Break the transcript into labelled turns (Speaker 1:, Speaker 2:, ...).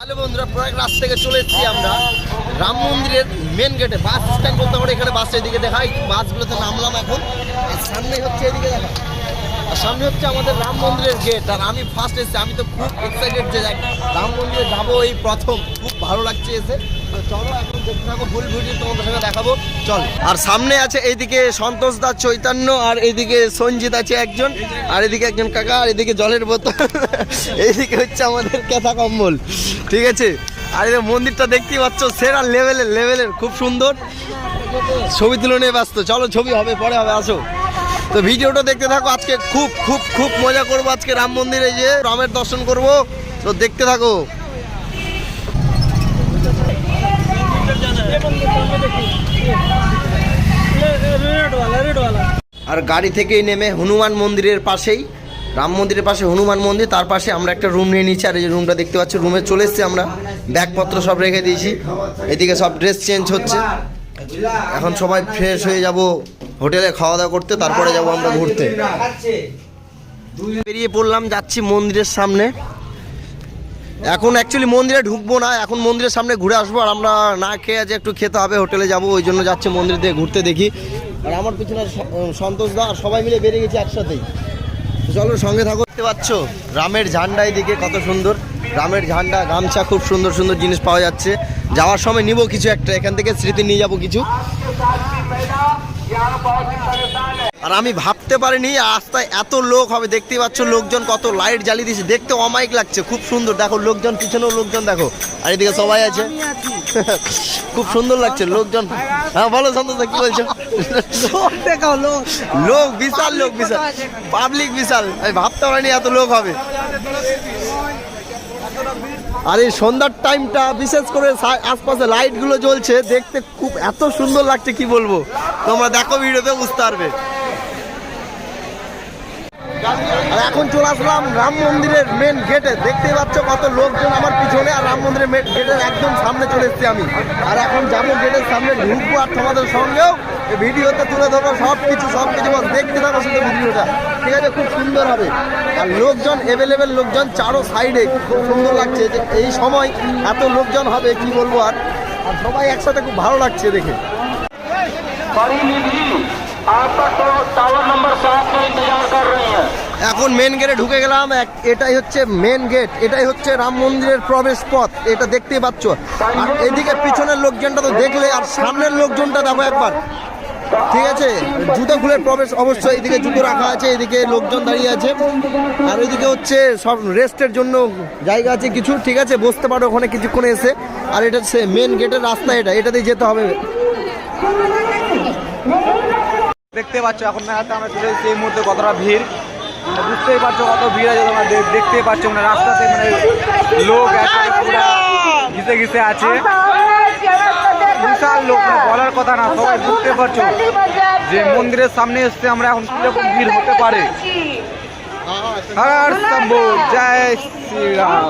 Speaker 1: Hello বন্ধুরা প্রয়াগরাজ থেকে চলে এসেছি আমরা। রাম মন্দিরের মেন গেটে বাস স্ট্যান্ড বলতে পারে এখানে বাস এদিকে দেখাই। বাসগুলোতে নামলাম এখন। সামনেই সামনে হচ্ছে এদিকে দেখা। আর সামনে হচ্ছে আমাদের রাম মন্দিরের গেট আর আমি ফার্স্ট এসেছি, আমি তো খুব এক্সাইটেড যে রাম মন্দিরে যাব এই প্রথম। খুব ভালো লাগছে এসে। চলো দেখতে থাকো তোমাদের দেখাবো। চল। আর সামনে আছে এইদিকে সন্তোষ দা চৈতন্য, আর সঞ্জিত আছে একজন, আর এদিকে একজন কাকা, আর এদিকে জলের বোতল। এইদিকে হচ্ছে আমাদের কেথা কম্বল। ঠিক আছে? আর এই মন্দিরটা দেখতেই পাচ্ছ, সেরা লেভেলের লেভেলের খুব সুন্দর। ছবি তুলে নিয়ে ব্যস্ত। চলো, ছবি হবে, পরে হবে, আসো। তো ভিডিওটা দেখতে থাকো, আজকে খুব খুব খুব মজা করব আজকে রাম মন্দিরে যে রামের দর্শন করব। তো দেখতে থাকো। আর গাড়ি থেকেই নেমে হনুমান মন্দিরের পাশেই, রাম মন্দিরের পাশে হনুমান মন্দির, তার পাশে আমরা একটা রুম নিয়ে নিচ্ছি, আর এই রুমটা দেখতে পাচ্ছি রুমে চলে এসেছি আমরা। ব্যাগপত্র সব রেখে দিয়েছি। এদিকে সব ড্রেস চেঞ্জ হচ্ছে। এখন সবাই ফ্রেশ হয়ে যাব। হোটেলে খাওয়া দাওয়া করতে, তারপরে যাব আমরা ঘুরতে। বেরিয়ে পড়লাম, যাচ্ছি মন্দিরের সামনে। এখন অ্যাকচুয়ালি মন্দিরে ঢুকবো না, এখন মন্দিরের সামনে ঘুরে আসব, আর আমরা না খেয়ে আজ একটু খেতে হবে, হোটেলে যাব, ওই জন্য যাচ্ছি মন্দির দিয়ে ঘুরতে দেখি। আর আমার পিছনে সন্তোষ দা, আর সবাই মিলে বেরিয়ে গেছি একসাথেই। চলো সঙ্গে থাকো। দেখতে পাচ্ছ, রামের ঝান্ডা এদিকে কত সুন্দর। রামের ঝান্ডা, গামছা খুব সুন্দর সুন্দর জিনিস পাওয়া যাচ্ছে। যাওয়ার সময় নিব কিছু একটা, এখান থেকে স্মৃতি নিয়ে যাব কিছু। আর আমি ভাবতে পারিনি রাস্তায় এত লোক হবে দেখতেই পাচ্ছ লোকজন কত লাইট জ্বালিয়ে দিয়েছে। দেখতে অমাইক লাগছে খুব সুন্দর। দেখো লোকজন পিছনেও লোকজন দেখো আর এদিকে সবাই আছে। খুব সুন্দর লাগছে লোকজন। হ্যাঁ বলো সন্তোষ কি বলছো?
Speaker 2: লোক
Speaker 1: বিশাল লোক বিশাল। পাবলিক বিশাল। আমি ভাবতে পারিনি এত লোক হবে। আর এই সন্ধ্যার টাইমটা বিশেষ করে আশপাশে লাইটগুলো জ্বলছে, দেখতে খুব এত সুন্দর লাগছে, কি বলব? তোমরা দেখো ভিডিওতে, বুঝতে পারবে। আর এখন চলে আসলাম রাম মন্দিরের মেন গেটে দেখতেই পাচ্ছ কত লোকজন আমার পিছনে, আর রাম মন্দিরের মেন গেটের একদম সামনে চলে এসেছি আমি। আর এখন যাব গেটের সামনে, ঢুকবো আর তোমাদের সঙ্গেও ভিডিওতে তুলে ধরবো সব কিছু সব কিছু দেখতে থাকো শুধু ভিডিওটা। ঠিক আছে, খুব সুন্দর হবে। আর লোকজন অ্যাভেলেবেল লোকজন চারো সাইডে খুব সুন্দর লাগছে যে এই সময় এত লোকজন হবে, কি বলব আর? আর সবাই একসাথে খুব ভালো লাগছে দেখে। এখন মেন গেটে ঢুকে গেলাম এটাই হচ্ছে মেন গেট এটাই হচ্ছে রাম মন্দিরের প্রবেশ পথ, এটা দেখতেই পাচ্ছ। আর এদিকে পিছনের লোকজনটা তো দেখলে, আর সামনের লোকজনটা দেখো একবার। ঠিক আছে? জুতো খুলে প্রবেশ অবশ্যই এদিকে জুতো রাখা আছে এদিকে লোকজন দাঁড়িয়ে আছে। আর ওইদিকে হচ্ছে সব রেস্টের জন্য জায়গা আছে কিছু ঠিক আছে? বসতে পারো ওখানে কিছুক্ষণ এসে। আর এটা হচ্ছে মেন গেটের রাস্তা এটা এটাতেই যেতে হবে।
Speaker 2: দেখতে পাচ্ছ এখন না মেলাতে আমরা চলে এসেছি এই মুহূর্তে কতটা ভিড়। বুঝতেই পারছ কত ভিড় আছে তোমরা দেখতেই পাচ্ছ মানে রাস্তাতে মানে লোক একবারে পুরা ঘিসে ঘিসে আছে। বিশাল লোক মানে বলার কথা না সবাই বুঝতে পারছ। যে মন্দিরের সামনে এসছে আমরা এখন কীরকম ভিড় হতে পারে। হর শম্ভু জয় শ্রীরাম।